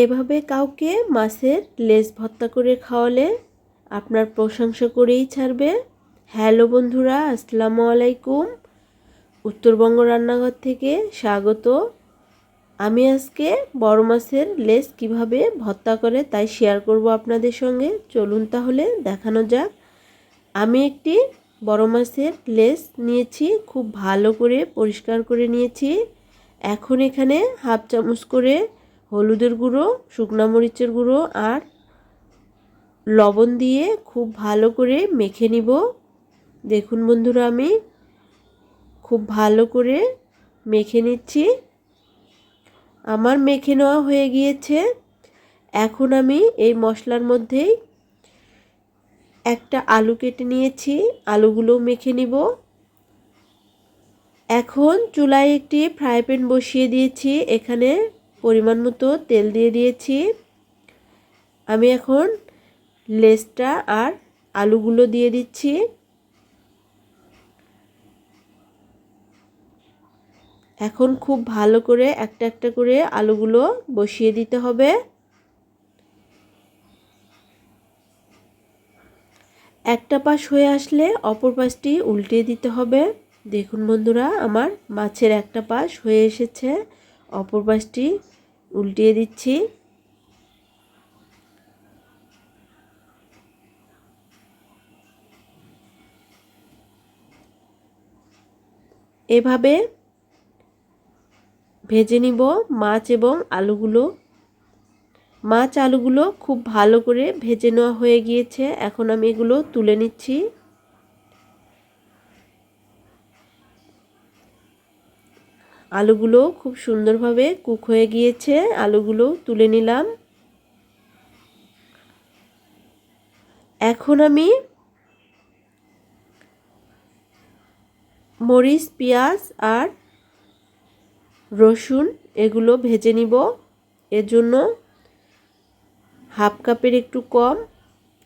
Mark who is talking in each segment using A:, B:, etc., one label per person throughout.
A: এভাবে কাউকে মাছের লেজ ভর্তা করে খাওয়ালে আপনার প্রশংসা করেই ছাড়বে। হ্যালো বন্ধুরা, আসসালামু আলাইকুম। উত্তরবঙ্গ রান্নাঘর থেকে স্বাগত। আমি আজকে বড় মাছের লেজ কীভাবে ভর্তা করে তাই শেয়ার করব আপনাদের সঙ্গে। চলুন তাহলে দেখানো যাক। আমি একটি বড় মাছের লেজ নিয়েছি, খুব ভালো করে পরিষ্কার করে নিয়েছি। এখন এখানে হাফ চামচ করে হলুদের গুঁড়ো, শুকনা মরিচের গুঁড়ো আর লবণ দিয়ে খুব ভালো করে মেখে নিব। দেখুন বন্ধুরা, আমি খুব ভালো করে মেখে নিচ্ছি। আমার মেখে নেওয়া হয়ে গিয়েছে। এখন আমি এই মশলার মধ্যেই একটা আলু কেটে নিয়েছি আলুগুলো মেখে নিব। এখন চুলায় একটি ফ্রাই প্যান বসিয়ে দিয়েছি। এখানে পরিমাণ মতো তেল দিয়ে দিয়েছি। আমি এখন লেসটা আর আলুগুলো দিয়ে দিচ্ছি। এখন খুব ভালো করে একটা একটা করে আলুগুলো বসিয়ে দিতে হবে। একটা পাশ হয়ে আসলে অপর পাশটি উল্টিয়ে দিতে হবে। দেখুন বন্ধুরা, আমার মাছের একটা পাশ হয়ে এসেছে। অপর পাশটি উল্টিয়ে দিচ্ছি। এভাবে ভেজে নিব মাছ এবং আলুগুলো। মাছ আলুগুলো খুব ভালো করে ভেজে নেওয়া হয়ে গিয়েছে। এখন আমি এগুলো তুলে নিচ্ছি। আলুগুলো খুব সুন্দরভাবে কুক হয়ে গিয়েছে। আলুগুলো তুলে নিলাম। এখন আমি মরিচ, পেঁয়াজ আর রসুন এগুলো ভেজে নিব। এর জন্য হাফ কাপের একটু কম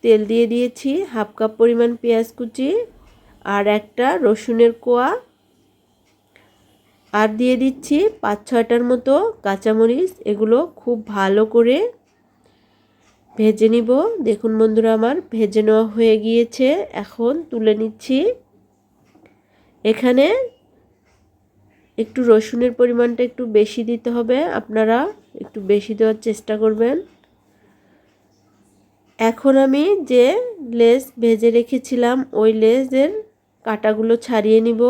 A: তেল দিয়ে দিয়েছি। হাফ কাপ পরিমাণ পেঁয়াজ কুচি আর একটা রসুনের কোয়া। আর দিয়ে দিচ্ছি পাঁচ ছয়টার মতো কাঁচামরিচ। এগুলো খুব ভালো করে ভেজে নিব। দেখুন বন্ধুরা, আমার ভেজে নেওয়া হয়ে গিয়েছে। এখন তুলে নিচ্ছি। এখানে একটু রসুনের পরিমাণটা একটু বেশি দিতে হবে। আপনারা একটু বেশি দেওয়ার চেষ্টা করবেন। এখন আমি যে লেস ভেজে রেখেছিলাম, ওই লেসের কাটাগুলো ছাড়িয়ে নিব।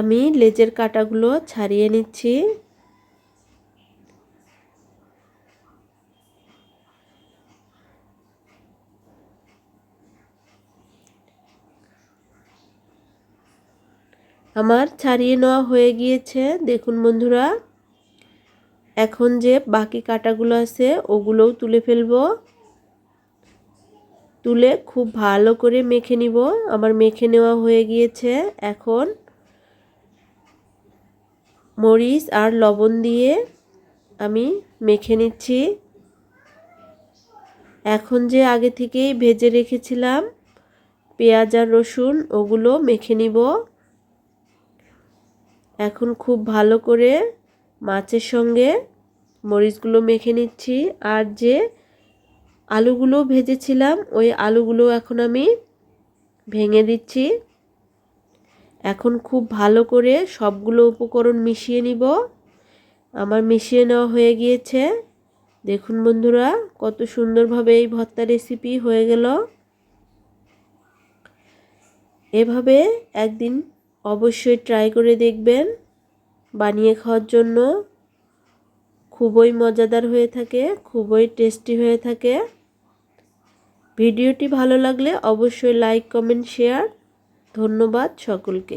A: আমি লেজের কাটাগুলো ছাড়িয়ে নিচ্ছি। আমার ছাড়িয়ে নেওয়া হয়ে গিয়েছে। দেখুন বন্ধুরা, এখন যে বাকি কাটাগুলো আছে ওগুলোও তুলে ফেলব। তুলে খুব ভালো করে মেখে নিব। আমার মেখে নেওয়া হয়ে গিয়েছে। এখন মরিচ আর লবণ দিয়ে আমি মেখে নিচ্ছি। এখন যে আগে থেকেই ভেজে রেখেছিলাম, পেঁয়াজ আর রসুন, ওগুলো মেখে নিব। এখন খুব ভালো করে মাছের সঙ্গে মরিচগুলো মেখে নিচ্ছি। আর যে আলুগুলো ভেজেছিলাম, ওই আলুগুলো এখন আমি ভেঙে দিচ্ছি। এখন খুব ভালো করে সবগুলো উপকরণ মিশিয়ে নিব। আমার মিশিয়ে নেওয়া হয়ে গিয়েছে। দেখুন বন্ধুরা, কত সুন্দরভাবে এই ভর্তা রেসিপি হয়ে গেল। এভাবে একদিন অবশ্যই ট্রাই করে দেখবেন বানিয়ে খাওয়ার জন্য। খুবই মজাদার হয়ে থাকে, খুবই টেস্টি হয়ে থাকে। ভিডিওটি ভালো লাগলে অবশ্যই লাইক কমেন্ট শেয়ার ধন্যবাদ সকলকে।